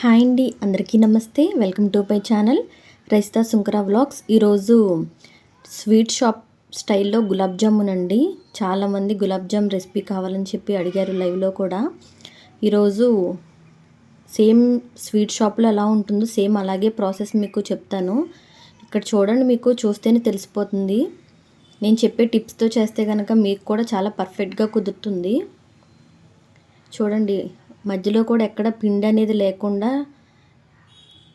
Hi అండి అందరికీ నమస్తే. వెల్కమ్ టు పై ఛానల్ రైస్తా సుంకరా వ్లాగ్స్. ఈరోజు స్వీట్ షాప్ స్టైల్లో గులాబ్ జామున్ అండి. చాలామంది గులాబ్ జామ్ రెసిపీ కావాలని చెప్పి అడిగారు లైవ్లో కూడా. ఈరోజు సేమ్ స్వీట్ షాప్లో ఎలా ఉంటుందో సేమ్ అలాగే ప్రాసెస్ మీకు చెప్తాను. ఇక్కడ చూడండి మీకు చూస్తేనే తెలిసిపోతుంది. నేను చెప్పే టిప్స్తో చేస్తే కనుక మీకు కూడా చాలా పర్ఫెక్ట్గా కుదురుతుంది. చూడండి మధ్యలో కూడా ఎక్కడ పిండి అనేది లేకుండా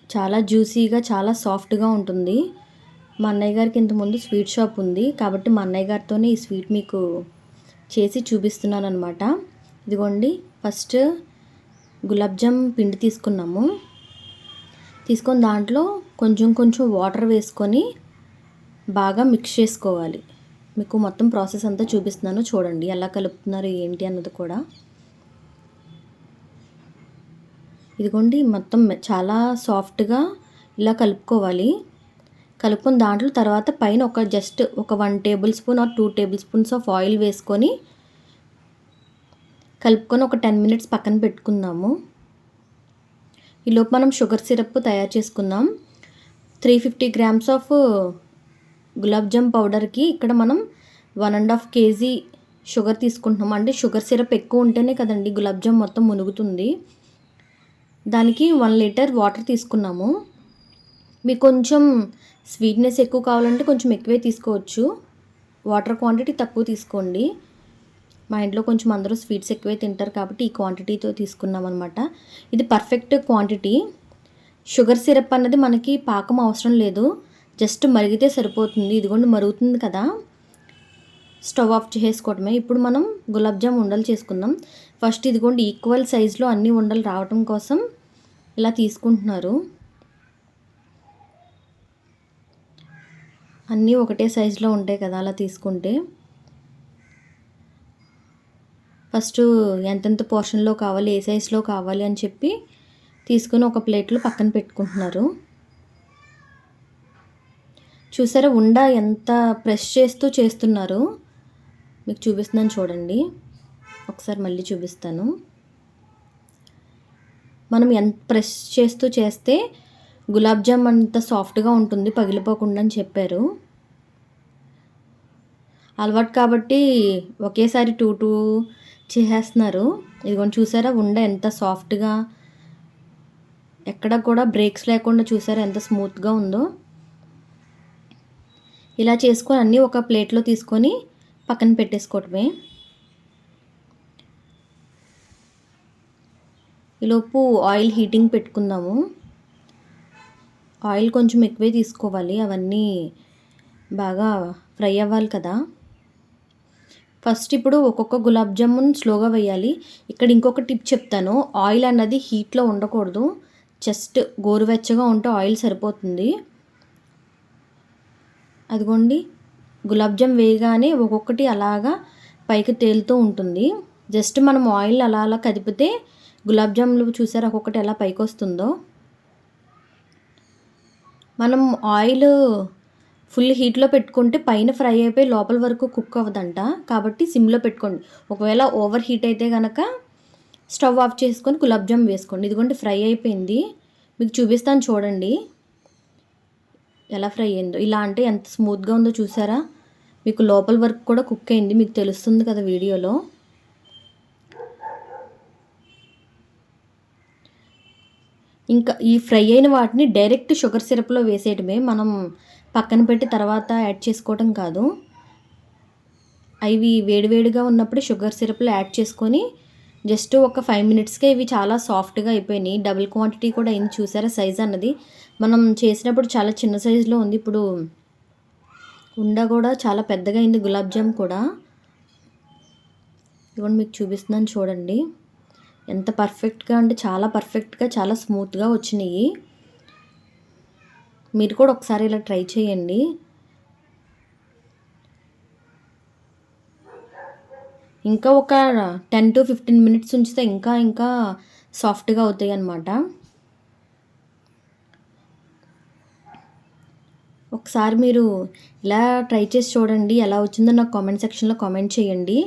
చాలా జ్యూసీగా చాలా సాఫ్ట్గా ఉంటుంది. మా అన్నయ్య గారికి ఇంతకుముందు స్వీట్ షాప్ ఉంది. కాబట్టి మా అన్నయ్య గారితోనే ఈ స్వీట్ మీకు చేసి చూపిస్తున్నాను అనమాట ఇదిగోండి ఫస్ట్ గులాబ్ జామ్ పిండి తీసుకున్నాము. తీసుకొని దాంట్లో కొంచెం కొంచెం వాటర్ వేసుకొని బాగా మిక్స్ చేసుకోవాలి. మీకు మొత్తం ప్రాసెస్ అంతా చూపిస్తున్నాను. చూడండి ఎలా కలుపుతున్నారు ఏంటి అన్నది కూడా. ఇదిగోండి మొత్తం చాలా సాఫ్ట్గా ఇలా కలుపుకోవాలి. కలుపుకున్న దాంట్లో తర్వాత పైన ఒక జస్ట్ ఒక one tablespoon or two tablespoons of oil వేసుకొని కలుపుకొని ఒక టెన్ మినిట్స్ పక్కన పెట్టుకుందాము. ఈలోపు మనం షుగర్ సిరప్ తయారు చేసుకుందాం. Three fifty grams of gulab jam పౌడర్కి ఇక్కడ మనం one and half KG sugar తీసుకుంటున్నాం. అంటే షుగర్ సిరప్ ఎక్కువ ఉంటేనే కదండి గులాబ్ జామ్ మొత్తం మునుగుతుంది. దానికి వన్ లీటర్ వాటర్ తీసుకున్నాము. మీకు కొంచెం స్వీట్నెస్ ఎక్కువ కావాలంటే కొంచెం ఎక్కువే తీసుకోవచ్చు. వాటర్ క్వాంటిటీ తక్కువ తీసుకోండి. మా ఇంట్లో కొంచెం అందరూ స్వీట్స్ ఎక్కువే తింటారు కాబట్టి ఈ క్వాంటిటీతో తీసుకున్నాం అనమాట ఇది పర్ఫెక్ట్ క్వాంటిటీ షుగర్ సిరప్ అన్నది మనకి పాకం అవసరం లేదు. జస్ట్ మరిగితే సరిపోతుంది. ఇదిగోండి మరుగుతుంది కదా. స్టవ్ ఆఫ్ చేసుకోవడమే ఇప్పుడు మనం గులాబ్ జామ్ ఉండలు చేసుకుందాం. ఫస్ట్ ఇదిగోండి ఈక్వల్ సైజులో అన్ని ఉండలు రావటం కోసం ఇలా తీసుకుంటున్నారు. అన్నీ ఒకటే సైజులో ఉంటాయి కదా అలా తీసుకుంటే. ఫస్ట్ ఎంతెంత పోర్షన్లో కావాలి ఏ సైజులో కావాలి అని చెప్పి తీసుకుని ఒక ప్లేట్లో పక్కన పెట్టుకుంటున్నారు. చూసారా ఉండ ఎంత ప్రెస్ చేస్తూ చేస్తున్నారు. మీకు చూపిస్తున్నాను చూడండి. ఒకసారి మళ్ళీ చూపిస్తాను. మనం ఎంత ప్రెస్ చేస్తూ చేస్తే గులాబ్ జామ్ అంత సాఫ్ట్గా ఉంటుంది పగిలిపోకుండా అని చెప్పారు. అలవాటు కాబట్టి ఒకేసారి టూ టూ చేసేస్తున్నారు. ఇదిగోండి చూసారా ఉండ ఎంత సాఫ్ట్గా ఎక్కడ కూడా బ్రేక్స్ లేకుండా చూసారా ఎంత స్మూత్గా ఉందో. ఇలా చేసుకొని అన్నీ ఒక ప్లేట్లో తీసుకొని పక్కన పెట్టేసుకోవటమే. ఈలోపు ఆయిల్ హీటింగ్ పెట్టుకుందాము. ఆయిల్ కొంచెం ఎక్కువే తీసుకోవాలి. అవన్నీ బాగా ఫ్రై అవ్వాలి కదా. ఫస్ట్ ఇప్పుడు ఒక్కొక్క గులాబ్ జామున్ స్లోగా వేయాలి. ఇక్కడ ఇంకొక టిప్ చెప్తాను. ఆయిల్ అన్నది హీట్లో ఉండకూడదు. జస్ట్ గోరువెచ్చగా ఉంటే ఆయిల్ సరిపోతుంది. అదిగోండి. గులాబ్జామ్ వేయగానే ఒక్కొక్కటి అలాగా పైకి తేలుతూ ఉంటుంది. జస్ట్ మనం ఆయిల్ అలా అలా కదిపితే గులాబ్జామ్లు చూసారా చూసారు ఒక్కొక్కటి ఎలా పైకి వస్తుందో మనం ఆయిల్ ఫుల్ హీట్లో పెట్టుకుంటే పైన ఫ్రై అయిపోయి లోపల వరకు కుక్ అవ్వదంట. కాబట్టి సిమ్లో పెట్టుకోండి. ఒకవేళ ఓవర్ హీట్ అయితే కనుక స్టవ్ ఆఫ్ చేసుకొని గులాబ్జామ్ వేసుకోండి. ఇదిగోండి ఫ్రై అయిపోయింది. మీకు చూపిస్తాను చూడండి. ఎలా ఫ్రై అయిందో. ఇలా అంటే ఎంత స్మూత్గా ఉందో చూసారా? మీకు లోపల వరకు కూడా కుక్ అయింది. మీకు తెలుస్తుంది కదా వీడియోలో. ఇంకా ఈ ఫ్రై అయిన వాటిని డైరెక్ట్ షుగర్ సిరప్లో వేసేయటమే. మనం పక్కన పెట్టి తర్వాత యాడ్ చేసుకోవటం కాదు. అవి వేడివేడిగా ఉన్నప్పుడు షుగర్ సిరప్లో యాడ్ చేసుకొని జస్ట్ ఒక ఫైవ్ మినిట్స్కే ఇవి చాలా సాఫ్ట్గా అయిపోయినాయి. డబుల్ క్వాంటిటీ కూడా అయింది చూసారా సైజ్ అన్నది. మనం చేసినప్పుడు చాలా చిన్న సైజులో ఉంది. ఇప్పుడు ఉండ కూడా చాలా పెద్దగా అయింది గులాబ్ జామ్ కూడా. ఇవ్వండి మీకు చూపిస్తున్నాను చూడండి. ఎంత పర్ఫెక్ట్గా అంటే చాలా పర్ఫెక్ట్గా చాలా స్మూత్గా వచ్చినాయి. మీరు కూడా ఒకసారి ఇలా ట్రై చేయండి. ఇంకా ఒక టెన్ టు ఫిఫ్టీన్ మినిట్స్ ఉంచితే ఇంకా ఇంకా సాఫ్ట్గా అవుతాయి అన్నమాట ఒకసారి మీరు ఇలా ట్రై చేసి చూడండి ఎలా వచ్చిందో నాకు కామెంట్ సెక్షన్లో కామెంట్ చేయండి.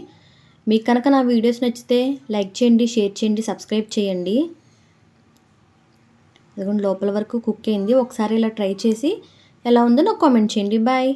మీకు కనుక నా వీడియోస్ నచ్చితే లైక్ చేయండి షేర్ చేయండి సబ్స్క్రైబ్ చేయండి. అదిగోండి లోపల వరకు కుక్ అయింది. ఒకసారి ఇలా ట్రై చేసి ఎలా ఉందో నాకు కామెంట్ చేయండి. బాయ్